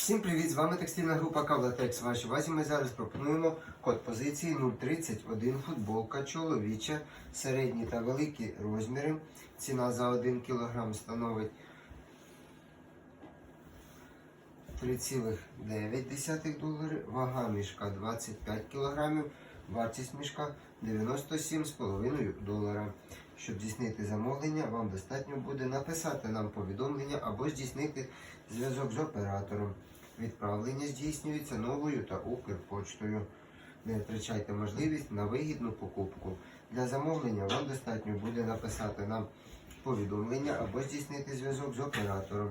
Всім привіт! З вами текстильна група Кавлатекс. Вашій увазі ми зараз пропонуємо код позиції 031 футболка чоловіча, середні та великі розміри. Ціна за 1 кг становить 3,9 долари, вага мішка 25 кг, вартість мішка 97,5 долара. Щоб здійснити замовлення, вам достатньо буде написати нам повідомлення або здійснити зв'язок з оператором. Відправлення здійснюється новою та Укрпочтою. Не втрачайте можливість на вигідну покупку. Для замовлення вам достатньо буде написати нам повідомлення або здійснити зв'язок з оператором.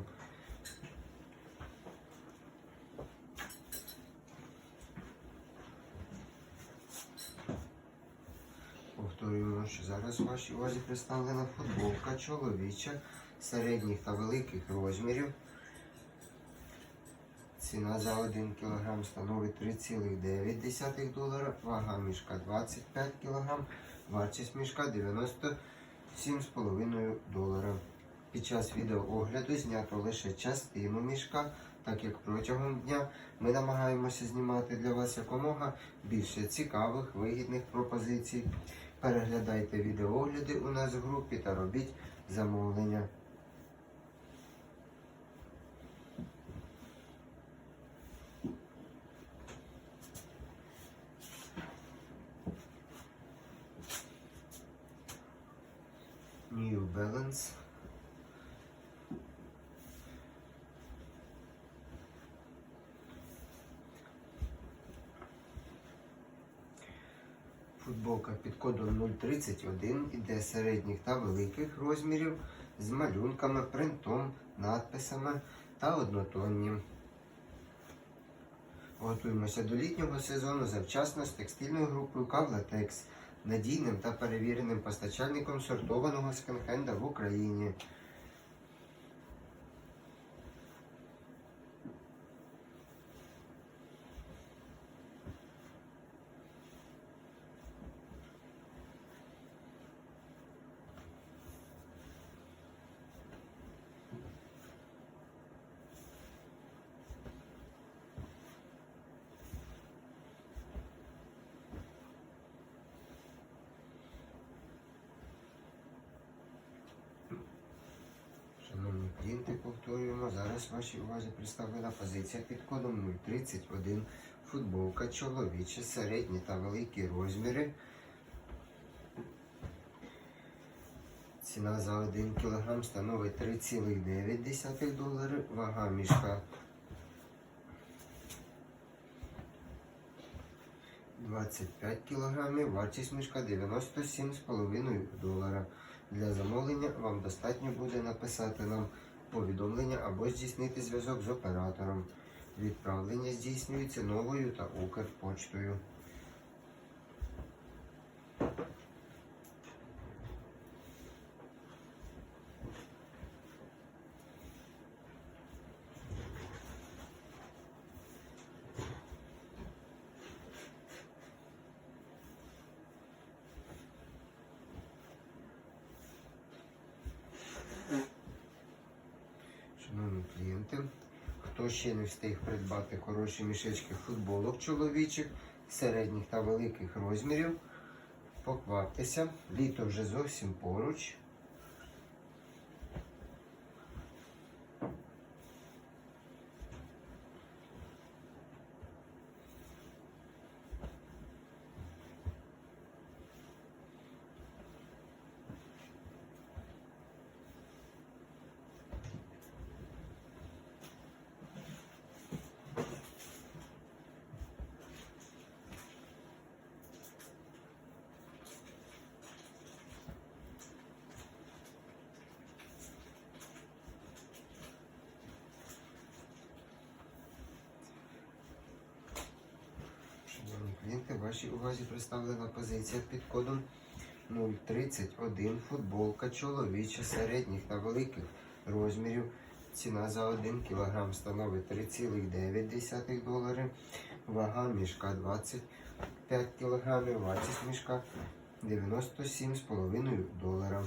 Повторюємо, що зараз у вашій увазі представлена футболка чоловіча середніх та великих розмірів. Ціна за 1 кг становить 3,9 долара, вага мішка 25 кг, вартість мішка 97,5 долара. Під час відеоогляду знято лише частину мішка, так як протягом дня ми намагаємося знімати для вас якомога більше цікавих, вигідних пропозицій. Переглядайте відеогляди у нас в групі та робіть замовлення. New Balance. Футболка під кодом 031 іде середніх та великих розмірів з малюнками, принтом, надписами та однотонні. Готуємося до літнього сезону завчасно з текстильною групою Кавлатекс, надійним та перевіреним постачальником сортованого скенхенда в Україні. Шановні клієнти, повторюємо, зараз вашій увазі представлена позиція під кодом 031, футболка чоловіча, середні та великі розміри. Ціна за 1 кг становить 3,9 долари, вага мішка 25 кг, вартість мішка 97,5 долара. Для замовлення вам достатньо буде написати нам повідомлення або здійснити зв'язок з оператором. Відправлення здійснюється новою та Укрпочтою. Клієнти, хто ще не встиг придбати хороші мішечки футболок чоловічих, середніх та великих розмірів, покваптеся. Літо вже зовсім поруч. Шановні клієнти, вашій увазі представлена позиція під кодом 031 футболка чоловіча середніх та великих розмірів. Ціна за 1 кг становить 3,9 долари. Вага мішка 25 кг, вартість мішка 97,5 долара.